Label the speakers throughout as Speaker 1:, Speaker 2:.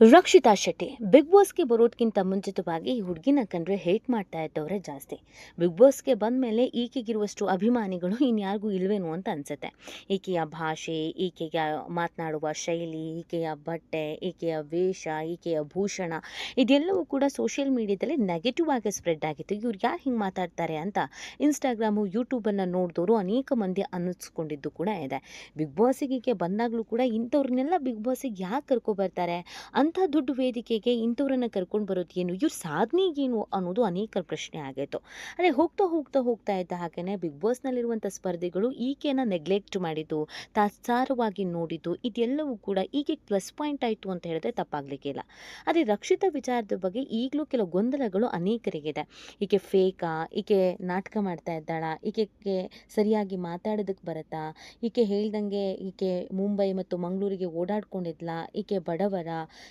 Speaker 1: Rakshita Shetty big ಬಾಸ್ಗೆ ಬರೋದಕ್ಕಿಂತ ಮುಂಚಿತವಾಗಿ ಈ ಹುಡುಗಿನ ಕಂಡ್ರೆ ಹೇಟ್ ಮಾಡ್ತಾ ಇದ್ದವರೇ ಜಾಸ್ತಿ. ಬಿಗ್ ಬಾಸ್ಗೆ ಬಂದ ಮೇಲೆ ಈಕೆಗಿರುವಷ್ಟು ಅಭಿಮಾನಿಗಳು ಇನ್ಯಾರಿಗೂ ಇಲ್ವೇನು ಅಂತ ಅನಿಸುತ್ತೆ. ಈಕೆಯ ಭಾಷೆ, ಈಕೆಯ ಮಾತನಾಡುವ ಶೈಲಿ, ಈಕೆಯ ಬಟ್ಟೆ, ಈಕೆಯ ವೇಷ, ಈಕೆಯ ಭೂಷಣ, ಇದೆಲ್ಲವೂ ಕೂಡ ಸೋಷಿಯಲ್ ಮೀಡಿಯಾದಲ್ಲಿ ನೆಗೆಟಿವ್ ಆಗಿ ಸ್ಪ್ರೆಡ್ ಆಗಿತ್ತು. ಇವ್ರು ಯಾರು ಹಿಂಗೆ ಮಾತಾಡ್ತಾರೆ ಅಂತ ಇನ್ಸ್ಟಾಗ್ರಾಮು ಯೂಟ್ಯೂಬನ್ನು ನೋಡಿದವರು ಅನೇಕ ಮಂದಿ ಅನ್ನಿಸ್ಕೊಂಡಿದ್ದು ಕೂಡ ಇದೆ. ಬಿಗ್ ಬಾಸಿಗೆ ಈಕೆ ಬಂದಾಗಲೂ ಕೂಡ ಇಂಥವ್ರನ್ನೆಲ್ಲ ಬಿಗ್ ಬಾಸಿಗೆ ಯಾಕೆ ಕರ್ಕೊಬರ್ತಾರೆ ಅಂಥ ದೊಡ್ಡ ವೇದಿಕೆಗೆ ಇಂಥವ್ರನ್ನ ಕರ್ಕೊಂಡು ಬರೋದು ಏನು? ಇವ್ರ ಸಾಧನೆಗೇನು ಅನ್ನೋದು ಅನೇಕರ ಪ್ರಶ್ನೆ ಆಗಿತ್ತು ಅದೇ ಹೋಗ್ತಾ ಹೋಗ್ತಾ ಹೋಗ್ತಾ ಇದ್ದ ಹಾಗೆಯೇ ಬಿಗ್ ಬಾಸ್ನಲ್ಲಿರುವಂಥ ಸ್ಪರ್ಧಿಗಳು ಈಕೆನ ನೆಗ್ಲೆಕ್ಟ್ ಮಾಡಿದ್ದು, ತಾತ್ಸಾರವಾಗಿ ನೋಡಿದ್ದು, ಇದೆಲ್ಲವೂ ಕೂಡ ಈಕೆ ಪ್ಲಸ್ ಪಾಯಿಂಟ್ ಆಯಿತು ಅಂತ ಹೇಳಿದ್ರೆ ತಪ್ಪಾಗಲಿಕ್ಕಿಲ್ಲ ಅದೇ ರಕ್ಷಿತ ವಿಚಾರದ ಬಗ್ಗೆ ಈಗಲೂ ಕೆಲವು ಗೊಂದಲಗಳು ಅನೇಕರಿಗಿದೆ. ಈಕೆ ಫೇಕಾ ಈಕೆ ನಾಟಕ ಮಾಡ್ತಾ ಇದ್ದಾಳ, ಈಕೆಗೆ ಸರಿಯಾಗಿ ಮಾತಾಡೋದಕ್ಕೆ ಬರತ್ತಾ, ಈಕೆ ಹೇಳ್ದಂಗೆ ಈಕೆ ಮುಂಬೈ ಮತ್ತು ಮಂಗಳೂರಿಗೆ ಓಡಾಡ್ಕೊಂಡಿದ್ಲಾ, ಈಕೆ ಬಡವರ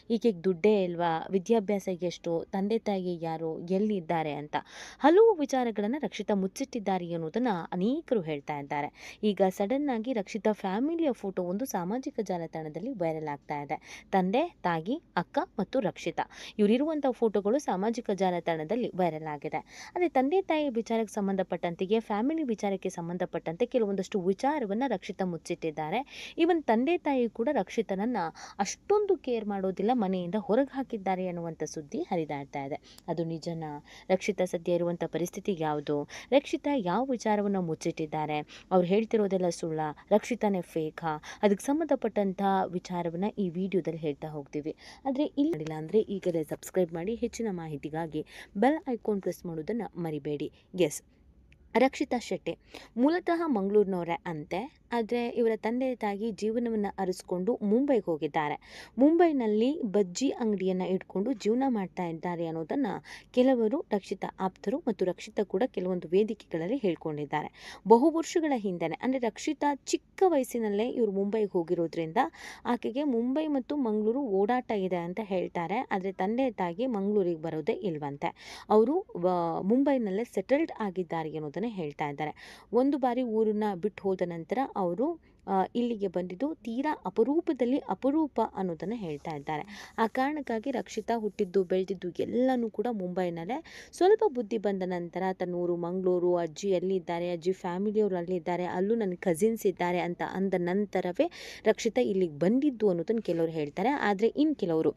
Speaker 1: ಈಕೆಗೆ ದುಡ್ಡೇ ಇಲ್ವಾ? ವಿದ್ಯಾಭ್ಯಾಸ ಎಷ್ಟು? ತಂದೆ ತಾಯಿ ಯಾರು? ಎಲ್ಲಿದ್ದಾರೆ ಅಂತ? ಹಲವು ವಿಚಾರಗಳನ್ನು ರಕ್ಷಿತಾ ಮುಚ್ಚಿಟ್ಟಿದ್ದಾರೆ ಅನ್ನೋದನ್ನು ಅನೇಕರು ಹೇಳ್ತಾ ಇದ್ದಾರೆ. ಈಗ ಸಡನ್ ಆಗಿ ರಕ್ಷಿತಾ ಫ್ಯಾಮಿಲಿಯ ಫೋಟೋ ಒಂದು ಸಾಮಾಜಿಕ ಜಾಲತಾಣದಲ್ಲಿ ವೈರಲ್ ಆಗ್ತಾ ಇದೆ. ತಂದೆ, ತಾಯಿ, ಅಕ್ಕ ಮತ್ತು ರಕ್ಷಿತಾ ಇವರಿರುವಂಥ ಫೋಟೋಗಳು ಸಾಮಾಜಿಕ ಜಾಲತಾಣದಲ್ಲಿ ವೈರಲ್ ಆಗಿದೆ. ಅದೇ ತಂದೆ ತಾಯಿ ವಿಚಾರಕ್ಕೆ ಸಂಬಂಧಪಟ್ಟಂತೆಯೇ, ಫ್ಯಾಮಿಲಿ ವಿಚಾರಕ್ಕೆ ಸಂಬಂಧಪಟ್ಟಂತೆ ಕೆಲವೊಂದಷ್ಟು ವಿಚಾರವನ್ನು ರಕ್ಷಿತಾ ಮುಚ್ಚಿಟ್ಟಿದ್ದಾರೆ. ಈವನ್ ತಂದೆ, ತಾಯಿ ಕೂಡ ರಕ್ಷಿತನನ್ನ ಅಷ್ಟೊಂದು ಕೇರ್ ಮಾಡೋದಿಲ್ಲ ಮನೆಯಿಂದ ಹೊರಗೆ ಹಾಕಿದ್ದಾರೆ ಅನ್ನುವಂಥ ಸುದ್ದಿ ಹರಿದಾಡ್ತಾ ಇದೆ. ಅದು ನಿಜನಾ? ರಕ್ಷಿತಾ ಸದ್ಯ ಇರುವಂಥ ಪರಿಸ್ಥಿತಿ ಯಾವುದು? ರಕ್ಷಿತಾ ಯಾವ ವಿಚಾರವನ್ನು ಮುಚ್ಚಿಟ್ಟಿದ್ದಾರೆ? ಅವ್ರು ಹೇಳ್ತಿರೋದೆಲ್ಲ ಸುಳ್ಳ, ರಕ್ಷಿತನೇ ಫೇಕಾ ಅದಕ್ಕೆ ಸಂಬಂಧಪಟ್ಟಂಥ ವಿಚಾರವನ್ನು ಈ ವಿಡಿಯೋದಲ್ಲಿ ಹೇಳ್ತಾ ಹೋಗ್ತೀವಿ. ಆದರೆ ಇಲ್ಲಿ ಅಂದರೆ ಈಗಲೇ ಸಬ್ಸ್ಕ್ರೈಬ್ ಮಾಡಿ ಹೆಚ್ಚಿನ ಮಾಹಿತಿಗಾಗಿ ಬೆಲ್ ಐಕಾನ್ ಪ್ರೆಸ್ ಮಾಡೋದನ್ನು ಮರಿಬೇಡಿ. ಎಸ್ ರಕ್ಷಿತಾ ಶೆಟ್ಟಿ. ಮೂಲತಃ ಮಂಗಳೂರಿನವರೇ ಅಂತೆ, ಆದರೆ ಇವರ ತಂದೆ ತಾಯಿ ಜೀವನವನ್ನು ಅರಿಸ್ಕೊಂಡು ಮುಂಬೈಗೆ ಹೋಗಿದ್ದಾರೆ. ಮುಂಬೈನಲ್ಲಿ ಬಜ್ಜಿ ಅಂಗಡಿಯನ್ನು ಇಟ್ಕೊಂಡು ಜೀವನ ಮಾಡ್ತಾ ಇದ್ದಾರೆ ಅನ್ನೋದನ್ನು ಕೆಲವರು ರಕ್ಷಿತಾ ಆಪ್ತರು ಮತ್ತು ರಕ್ಷಿತಾ ಕೂಡ ಕೆಲವೊಂದು ವೇದಿಕೆಗಳಲ್ಲಿ ಹೇಳ್ಕೊಂಡಿದ್ದಾರೆ. ಬಹು ವರ್ಷಗಳ ಹಿಂದೆನೆ, ಅಂದರೆ ರಕ್ಷಿತಾ ಚಿಕ್ಕ ವಯಸ್ಸಿನಲ್ಲೇ ಇವರು ಮುಂಬೈಗೆ ಹೋಗಿರೋದ್ರಿಂದ ಆಕೆಗೆ ಮುಂಬೈ ಮತ್ತು ಮಂಗಳೂರು ಓಡಾಟ ಇದೆ ಅಂತ ಹೇಳ್ತಾರೆ, ಆದರೆ ತಂದೆ ತಾಯಿ ಮಂಗಳೂರಿಗೆ ಬರೋದೇ ಇಲ್ವಂತೆ. ಅವರು ಮುಂಬೈನಲ್ಲೇ ಸೆಟಲ್ಡ್ ಆಗಿದ್ದಾರೆ ಅನ್ನೋದನ್ನು ಹೇಳ್ತಾ ಇದ್ದಾರೆ. ಒಂದು ಬಾರಿ ಊರನ್ನ ಬಿಟ್ಟು ಹೋದ ನಂತರ ಅವರು ಇಲ್ಲಿಗೆ ಬಂದಿದ್ದು ತೀರಾ ಅಪರೂಪದಲ್ಲಿ ಅಪರೂಪ ಅನ್ನೋದನ್ನು ಹೇಳ್ತಾ ಇದ್ದಾರೆ. ಆ ಕಾರಣಕ್ಕಾಗಿ ರಕ್ಷಿತಾ ಹುಟ್ಟಿದ್ದು, ಬೆಳೆದಿದ್ದು ಎಲ್ಲನೂ ಕೂಡ ಮುಂಬೈನಲ್ಲೇ. ಸ್ವಲ್ಪ ಬುದ್ಧಿ ಬಂದ ನಂತರ ತನ್ನೂರು ಮಂಗಳೂರು, ಅಜ್ಜಿ ಎಲ್ಲಿದ್ದಾರೆ, ಅಜ್ಜಿ ಫ್ಯಾಮಿಲಿಯವರು ಅಲ್ಲಿದ್ದಾರೆ, ಅಲ್ಲೂ ನನ್ನ ಕಸಿನ್ಸ್ ಇದ್ದಾರೆ ಅಂತ ಅಂದ ನಂತರವೇ ರಕ್ಷಿತಾ ಇಲ್ಲಿಗೆ ಬಂದಿದ್ದು ಅನ್ನೋದನ್ನು ಕೆಲವರು ಹೇಳ್ತಾರೆ. ಆದರೆ ಇನ್ನು ಕೆಲವರು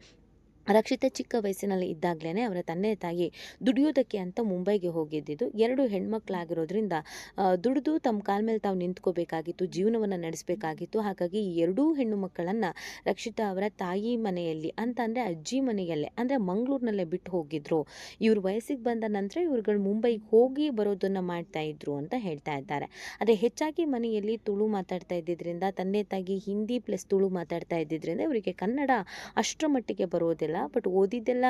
Speaker 1: ರಕ್ಷಿತಾ ಚಿಕ್ಕ ವಯಸ್ಸಿನಲ್ಲಿ ಇದ್ದಾಗಲೇ ಅವರ ತಂದೆ ತಾಯಿ ದುಡಿಯೋದಕ್ಕೆ ಅಂತ ಮುಂಬೈಗೆ ಹೋಗಿದ್ದಿದ್ದು. ಎರಡು ಹೆಣ್ಮಕ್ಳಾಗಿರೋದ್ರಿಂದ ದುಡಿದು ತಮ್ಮ ಕಾಲ ಮೇಲೆ ತಾವು ನಿಂತ್ಕೋಬೇಕಾಗಿತ್ತು, ಜೀವನವನ್ನು ನಡೆಸಬೇಕಾಗಿತ್ತು. ಹಾಗಾಗಿ ಎರಡೂ ಹೆಣ್ಣು ಮಕ್ಕಳನ್ನು ರಕ್ಷಿತಾ ಅವರ ತಾಯಿ ಮನೆಯಲ್ಲಿ ಅಂತ ಅಂದರೆ ಅಜ್ಜಿ ಮನೆಯಲ್ಲೇ, ಅಂದರೆ ಮಂಗಳೂರಿನಲ್ಲೇ ಬಿಟ್ಟು ಹೋಗಿದ್ರು. ಇವ್ರ ವಯಸ್ಸಿಗೆ ಬಂದ ನಂತರ ಇವ್ರುಗಳು ಮುಂಬೈಗೆ ಹೋಗಿ ಬರೋದನ್ನು ಮಾಡ್ತಾ ಇದ್ರು ಅಂತ ಹೇಳ್ತಾ ಇದ್ದಾರೆ. ಅದೇ ಹೆಚ್ಚಾಗಿ ಮನೆಯಲ್ಲಿ ತುಳು ಮಾತಾಡ್ತಾ ಇದ್ದಿದ್ದರಿಂದ ತಂದೆ ತಾಯಿ ಹಿಂದಿ ಪ್ಲಸ್ ತುಳು ಮಾತಾಡ್ತಾ ಇದ್ದಿದ್ದರಿಂದ ಇವರಿಗೆ ಕನ್ನಡ ಅಷ್ಟರ ಮಟ್ಟಿಗೆ ಬರೋದಿಲ್ಲ. ಬಟ್ ಓದಿದ್ದೆಲ್ಲ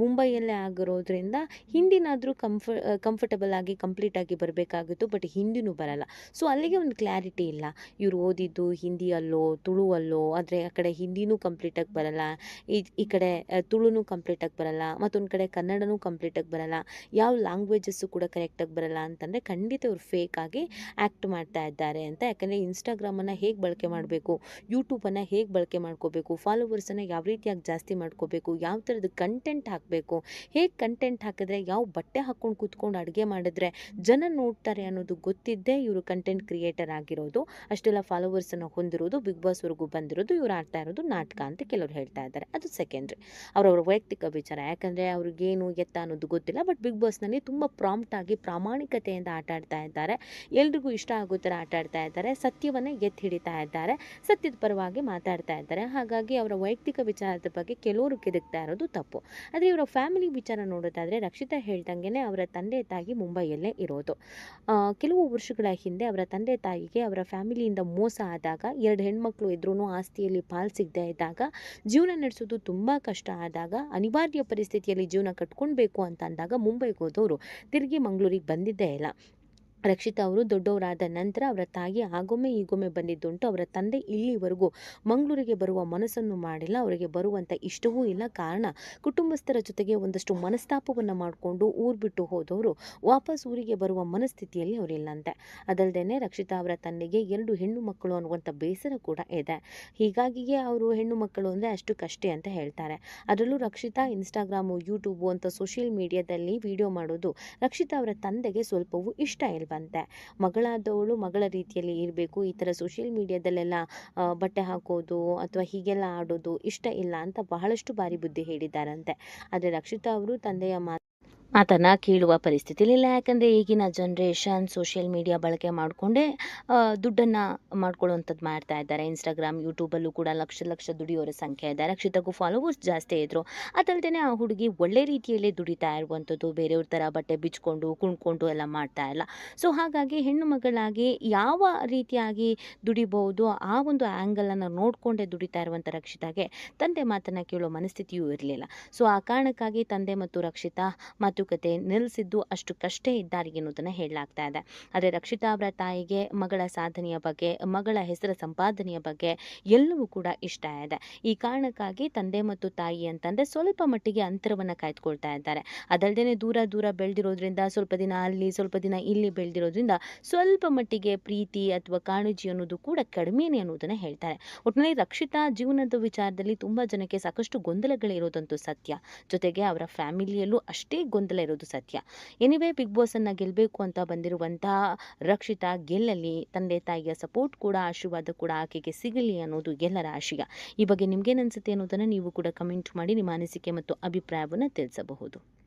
Speaker 1: ಮುಂಬೈಯಲ್ಲೇ ಆಗಿರೋದ್ರಿಂದ ಹಿಂದಿನಾದರೂ ಕಂಫ ಕಂಫರ್ಟಬಲ್ ಆಗಿ ಕಂಪ್ಲೀಟಾಗಿ ಬರಬೇಕಾಗಿತ್ತು. ಬಟ್ ಹಿಂದಿನೂ ಬರಲ್ಲ. ಸೊ ಅಲ್ಲಿಗೆ ಒಂದು ಕ್ಲಾರಿಟಿ ಇಲ್ಲ. ಇವರು ಓದಿದ್ದು ಹಿಂದಿಯಲ್ಲೋ ತುಳುವಲ್ಲೋ ಆದರೆ ಆ ಕಡೆ ಹಿಂದಿನೂ ಕಂಪ್ಲೀಟಾಗಿ ಬರಲ್ಲ. ಈ ಈ ಕಡೆ ತುಳುನೂ ಕಂಪ್ಲೀಟಾಗಿ ಬರಲ್ಲ. ಮತ್ತೊಂದು ಕಡೆ ಕನ್ನಡನೂ ಕಂಪ್ಲೀಟಾಗಿ ಬರಲ್ಲ. ಯಾವ ಲ್ಯಾಂಗ್ವೇಜಸ್ಸು ಕೂಡ ಕರೆಕ್ಟಾಗಿ ಬರಲ್ಲ ಅಂತಂದರೆ ಖಂಡಿತ ಇವರು ಫೇಕ್ ಆಗಿ ಆ್ಯಕ್ಟ್ ಮಾಡ್ತಾ ಇದ್ದಾರೆ ಅಂತ. ಯಾಕಂದರೆ ಇನ್ಸ್ಟಾಗ್ರಾಮನ್ನು ಹೇಗೆ ಬಳಕೆ ಮಾಡಬೇಕು? ಯೂಟ್ಯೂಬನ್ನು ಹೇಗೆ ಬಳಕೆ ಮಾಡ್ಕೋಬೇಕು? ಫಾಲೋವರ್ಸನ್ನು ಯಾವ ರೀತಿಯಾಗಿ ಜಾಸ್ತಿ ಮಾಡ್ಕೋಬೇಕು? ಯಾವ ಥರದ ಕಂಟೆಂಟ್ ಹಾಕಬೇಕು, ಹೇಗೆ ಕಂಟೆಂಟ್ ಹಾಕಿದ್ರೆ ಯಾವ ಬಟ್ಟೆ ಹಾಕ್ಕೊಂಡು ಕೂತ್ಕೊಂಡು ಅಡುಗೆ ಮಾಡಿದ್ರೆ ಜನ ನೋಡ್ತಾರೆ ಅನ್ನೋದು ಗೊತ್ತಿದ್ದೇ ಇವರು ಕಂಟೆಂಟ್ ಕ್ರಿಯೇಟರ್ ಆಗಿರೋದು. ಅಷ್ಟೆಲ್ಲ ಫಾಲೋವರ್ಸನ್ನು ಹೊಂದಿರೋದು ಬಿಗ್ ಬಾಸ್ವರೆಗೂ ಬಂದಿರೋದು, ಇವರು ಆಡ್ತಾ ಇರೋದು ನಾಟಕ ಅಂತ ಕೆಲವರು ಹೇಳ್ತಾ ಇದ್ದಾರೆ. ಅದು ಸೆಕೆಂಡ್ರಿ ಅವರವರ ವೈಯಕ್ತಿಕ ವಿಚಾರ, ಯಾಕಂದರೆ ಅವ್ರಿಗೇನು ಎತ್ತ ಅನ್ನೋದು ಗೊತ್ತಿಲ್ಲ ಬಟ್ ಬಿಗ್ ಬಾಸ್ನಲ್ಲಿ ತುಂಬ ಪ್ರಾಂಪ್ಟ್ ಆಗಿ ಪ್ರಾಮಾಣಿಕತೆಯಿಂದ ಆಟ ಆಡ್ತಾ ಇದ್ದಾರೆ. ಎಲ್ರಿಗೂ ಇಷ್ಟ ಆಗೋ ಥರ ಆಟ ಆಡ್ತಾ ಇದ್ದಾರೆ, ಸತ್ಯವನ್ನೇ ಎತ್ತಿ ಹಿಡಿತಾ ಇದ್ದಾರೆ, ಸತ್ಯದ ಪರವಾಗಿ ಮಾತಾಡ್ತಾ ಇದ್ದಾರೆ. ಹಾಗಾಗಿ ಅವರ ವೈಯಕ್ತಿಕ ವಿಚಾರದ ಬಗ್ಗೆ ಕೆಲವರು ಕೆದಕ್ತಾ ಇರೋದು ತಪ್ಪು. ಆದರೆ ಇವರ ಫ್ಯಾಮಿಲಿ ವಿಚಾರ ನೋಡೋದಾದರೆ ರಕ್ಷಿತಾ ಹೇಳ್ದಂಗೆ ಅವರ ತಂದೆ ತಾಯಿ ಮುಂಬೈಯಲ್ಲೇ ಇರೋದು. ಕೆಲವು ವರ್ಷಗಳ ಹಿಂದೆ ಅವರ ತಂದೆ ತಾಯಿಗೆ ಅವರ ಫ್ಯಾಮಿಲಿಯಿಂದ ಮೋಸ ಆದಾಗ, ಎರಡು ಹೆಣ್ಮಕ್ಳು ಇದ್ರೂ ಆಸ್ತಿಯಲ್ಲಿ ಪಾಲ್ ಸಿಗದೇ ಇದ್ದಾಗ, ಜೀವನ ನಡೆಸೋದು ತುಂಬ ಕಷ್ಟ ಆದಾಗ, ಅನಿವಾರ್ಯ ಪರಿಸ್ಥಿತಿಯಲ್ಲಿ ಜೀವನ ಕಟ್ಕೊಳ್ಬೇಕು ಅಂತ ಅಂದಾಗ ಮುಂಬೈಗೆ ಹೋದವರು ತಿರುಗಿ ಮಂಗಳೂರಿಗೆ ಬಂದಿದ್ದೇ ಇಲ್ಲ. ರಕ್ಷಿತಾ ಅವರು ದೊಡ್ಡವರಾದ ನಂತರ ಅವರ ತಾಯಿ ಆಗೊಮ್ಮೆ ಈಗೊಮ್ಮೆ ಬಂದಿದ್ದುಂಟು. ಅವರ ತಂದೆ ಇಲ್ಲಿವರೆಗೂ ಮಂಗಳೂರಿಗೆ ಬರುವ ಮನಸ್ಸನ್ನು ಮಾಡಿಲ್ಲ. ಅವರಿಗೆ ಬರುವಂಥ ಇಷ್ಟವೂ ಇಲ್ಲ. ಕಾರಣ ಕುಟುಂಬಸ್ಥರ ಜೊತೆಗೆ ಒಂದಷ್ಟು ಮನಸ್ತಾಪವನ್ನು ಮಾಡಿಕೊಂಡು ಊರು ಬಿಟ್ಟು ಹೋದವರು ವಾಪಸ್ ಊರಿಗೆ ಬರುವ ಮನಸ್ಥಿತಿಯಲ್ಲಿ ಅವರಿಲ್ಲಂತೆ. ಅದಲ್ಲದೆ ರಕ್ಷಿತಾ ಅವರ ತಂದೆಗೆ ಎರಡು ಹೆಣ್ಣು ಮಕ್ಕಳು ಅನ್ನುವಂಥ ಬೇಸರ ಕೂಡ ಇದೆ. ಹೀಗಾಗಿಯೇ ಅವರು ಹೆಣ್ಣು ಮಕ್ಕಳು ಅಂದರೆ ಅಷ್ಟು ಕಷ್ಟ ಅಂತ ಹೇಳ್ತಾರೆ. ಅದರಲ್ಲೂ ರಕ್ಷಿತಾ ಇನ್ಸ್ಟಾಗ್ರಾಮು, ಯೂಟ್ಯೂಬು ಅಂತ ಸೋಷಿಯಲ್ ಮೀಡಿಯಾದಲ್ಲಿ ವಿಡಿಯೋ ಮಾಡೋದು ರಕ್ಷಿತಾ ಅವರ ತಂದೆಗೆ ಸ್ವಲ್ಪವೂ ಇಷ್ಟ ಇಲ್ವಂತೆ ಮಗಳಾದವಳು ಮಗಳ ರೀತಿಯಲ್ಲಿ ಇರಬೇಕು. ಈ ಥರ ಸೋಷಿಯಲ್ ಮೀಡಿಯಾದಲ್ಲೆಲ್ಲ ಬಟ್ಟೆ ಹಾಕೋದು ಅಥವಾ ಹೀಗೆಲ್ಲ ಆಡೋದು ಇಷ್ಟ ಇಲ್ಲ ಅಂತ ಬಹಳಷ್ಟು ಬಾರಿ ಬುದ್ಧಿ ಹೇಳಿದ್ದಾರಂತೆ. ಆದರೆ ರಕ್ಷಿತಾ ಅವರು ತಂದೆಯ ಮಾತು ಮಾತನ್ನು ಕೇಳುವ ಪರಿಸ್ಥಿತಿಲಿ ಇಲ್ಲ ಯಾಕಂದರೆ ಈಗಿನ ಜನ್ರೇಷನ್ ಸೋಷಿಯಲ್ ಮೀಡಿಯಾ ಬಳಕೆ ಮಾಡಿಕೊಂಡೇ ದುಡ್ಡನ್ನು ಮಾಡ್ಕೊಳ್ಳುವಂಥದ್ದು ಮಾಡ್ತಾ ಇದ್ದಾರೆ. ಇನ್ಸ್ಟಾಗ್ರಾಮ್ ಯೂಟ್ಯೂಬಲ್ಲೂ ಕೂಡ ಲಕ್ಷ ಲಕ್ಷ ದುಡಿಯೋರ ಸಂಖ್ಯೆ ಇದ್ದಾರೆ ರಕ್ಷಿತಗೂ ಫಾಲೋವರ್ಸ್ ಜಾಸ್ತಿ ಇದ್ದರು ಅದಲ್ಲದೆ ಆ ಹುಡುಗಿ ಒಳ್ಳೆ ರೀತಿಯಲ್ಲೇ ದುಡಿತಾ ಇರುವಂಥದ್ದು, ಬೇರೆಯವ್ರ ಥರ ಬಟ್ಟೆ ಬಿಚ್ಕೊಂಡು, ಕುಣ್ಕೊಂಡು ಎಲ್ಲ ಮಾಡ್ತಾ ಇಲ್ಲ. ಸೊ ಹಾಗಾಗಿ ಹೆಣ್ಣು ಮಗಳಾಗಿ ಯಾವ ರೀತಿಯಾಗಿ ದುಡಿಬಹುದು, ಆ ಒಂದು ಆ್ಯಂಗಲನ್ನು ನೋಡಿಕೊಂಡೇ ದುಡಿತಾ ಇರುವಂಥ ರಕ್ಷಿತಾಗೆ ತಂದೆ ಮಾತನ್ನು ಕೇಳೋ ಮನಸ್ಥಿತಿಯೂ ಇರಲಿಲ್ಲ. ಸೊ ಆ ಕಾರಣಕ್ಕಾಗಿ ತಂದೆ ಮತ್ತು ರಕ್ಷಿತಾ ಮಾತುಕತೆ ನಿಲ್ಲಿಸಿದ್ದು ಅಷ್ಟು ಕಷ್ಟೇ ಇದ್ದಾರೆ ಎನ್ನುವುದನ್ನು ಹೇಳಲಾಗ್ತಾ ಇದೆ. ಆದರೆ ರಕ್ಷಿತಾ ಅವರ ತಾಯಿಗೆ, ಮಗಳ ಸಾಧನೆಯ ಬಗ್ಗೆ, ಮಗಳ ಹೆಸರ ಸಂಪಾದನೆಯ ಬಗ್ಗೆ ಎಲ್ಲವೂ ಕೂಡ ಇಷ್ಟ ಇದೆ. ಈ ಕಾರಣಕ್ಕಾಗಿ ತಂದೆ ಮತ್ತು ತಾಯಿ ಅಂತಂದರೆ ಸ್ವಲ್ಪ ಮಟ್ಟಿಗೆ ಅಂತರವನ್ನು ಕಾಯ್ದುಕೊಳ್ತಾ ಇದ್ದಾರೆ. ಅದಲ್ಲದೆ ದೂರ ದೂರ ಬೆಳೆದಿರೋದ್ರಿಂದ, ಸ್ವಲ್ಪ ದಿನ ಅಲ್ಲಿ, ಸ್ವಲ್ಪ ದಿನ ಇಲ್ಲಿ ಬೆಳೆದಿರೋದ್ರಿಂದ ಸ್ವಲ್ಪ ಮಟ್ಟಿಗೆ ಪ್ರೀತಿ ಅಥವಾ ಕಾಣುಜಿ ಅನ್ನೋದು ಕೂಡ ಕಡಿಮೆನೆ ಅನ್ನೋದನ್ನು ಹೇಳ್ತಾರೆ. ಒಟ್ಟಿನಲ್ಲಿ ರಕ್ಷಿತಾ ಜೀವನದ ವಿಚಾರದಲ್ಲಿ ತುಂಬ ಜನಕ್ಕೆ ಸಾಕಷ್ಟು ಗೊಂದಲಗಳಿರೋದಂತೂ ಸತ್ಯ. ಜೊತೆಗೆ ಅವರ ಫ್ಯಾಮಿಲಿಯಲ್ಲೂ ಅಷ್ಟೇ ಗೊಂದಲ ಇರೋದು ಸತ್ಯ. ಎನಿವೇ ಬಿಗ್ ಬಾಸನ್ನು ಗೆಲ್ಲಬೇಕು ಅಂತ ಬಂದಿರುವಂತಹ ರಕ್ಷಿತಾ ಗೆಲ್ಲಲಿ ತಂದೆ ತಾಯಿಯ ಸಪೋರ್ಟ್ ಕೂಡ, ಆಶೀರ್ವಾದ ಕೂಡ ಆಕೆಗೆ ಸಿಗಲಿ ಅನ್ನೋದು ಎಲ್ಲರ ಆಶಯ. ಈ ಬಗ್ಗೆ ನಿಮ್ಗೇನು ಅನಿಸುತ್ತೆ ಅನ್ನೋದನ್ನು ನೀವು ಕೂಡ ಕಮೆಂಟ್ ಮಾಡಿ, ನಿಮ್ಮ ಅನಿಸಿಕೆ ಮತ್ತು ಅಭಿಪ್ರಾಯವನ್ನು ತಿಳಿಸಬಹುದು.